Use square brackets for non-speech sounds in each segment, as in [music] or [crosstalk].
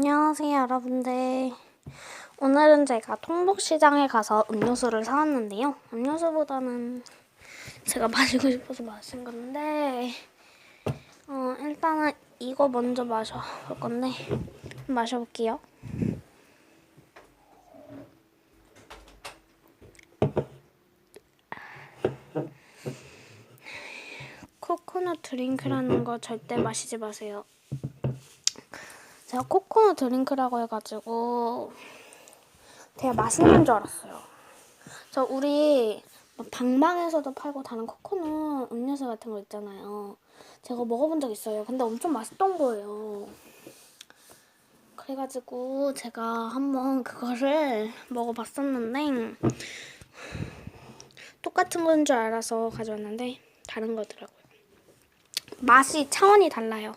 안녕하세요, 여러분들. 오늘은 제가 통복시장에 가서 음료수를 사왔는데요. 음료수보다는 제가 [laughs] 마시고 싶어서 마신 건데, 어, 일단은 이거 먼저 마셔볼 건데, 마셔볼게요. 코코넛 드링크라는 거 절대 마시지 마세요. 제가 코코넛 드링크라고 해가지고 되게 맛있는 줄 알았어요. 저 우리 막 방방에서도 팔고 다른 코코넛 음료수 같은 거 있잖아요. 제가 먹어본 적 있어요. 근데 엄청 맛있던 거예요. 그래가지고 제가 한번 그거를 먹어봤었는데 똑같은 건 줄 알아서 가져왔는데 다른 거더라고요. 맛이 차원이 달라요.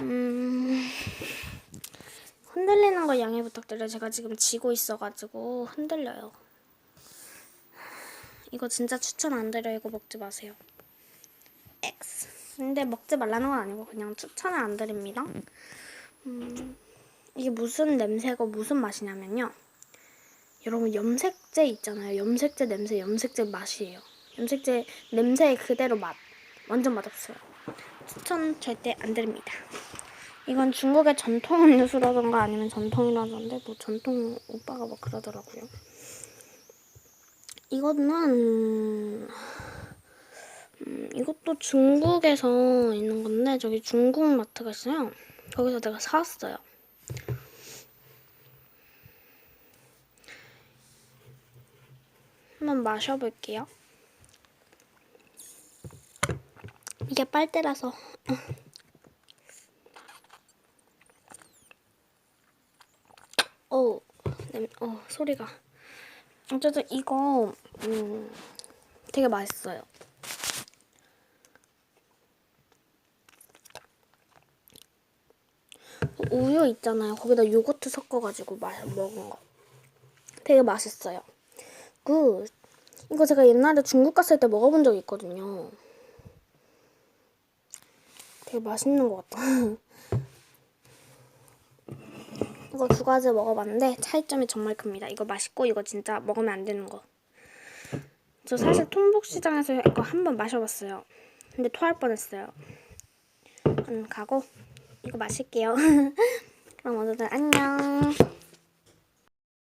음, 흔들리는 거 양해 부탁드려요. 제가 지금 지고 있어가지고 흔들려요. 이거 진짜 추천 안 드려요. 이거 먹지 마세요. X. 근데 먹지 말라는 건 아니고 그냥 추천을 안 드립니다. 음, 이게 무슨 냄새고 무슨 맛이냐면요. 여러분 염색제 있잖아요. 염색제 냄새, 염색제 맛이에요. 염색제 냄새 그대로 맛. 완전 맛없어요. 추천 절대 안 드립니다. 이건 중국의 전통 음료수라던가 아니면 전통이라던데 뭐 전통 오빠가 뭐 그러더라고요. 이거는 음, 이것도 중국에서 있는 건데 저기 중국 마트가 있어요. 거기서 내가 사왔어요. 한번 마셔볼게요. 이게 빨대라서 어, 냄, 어 소리가 어쨌든 이거 음, 되게 맛있어요. 우유 있잖아요. 거기다 요거트 섞어가지고 마, 먹은 거. 되게 맛있어요. 굿. 이거 제가 옛날에 중국 갔을 때 먹어본 적 있거든요. 되게 맛있는 것 같다. [laughs] 이거 두 가지 먹어봤는데 차이점이 정말 큽니다. 이거 맛있고 이거 진짜 먹으면 안 되는 거. 저 사실 통복시장에서 이거 한 번 마셔봤어요. 근데 토할 뻔했어요. 음, 가고 이거 마실게요. [laughs] 그럼 모두들 안녕.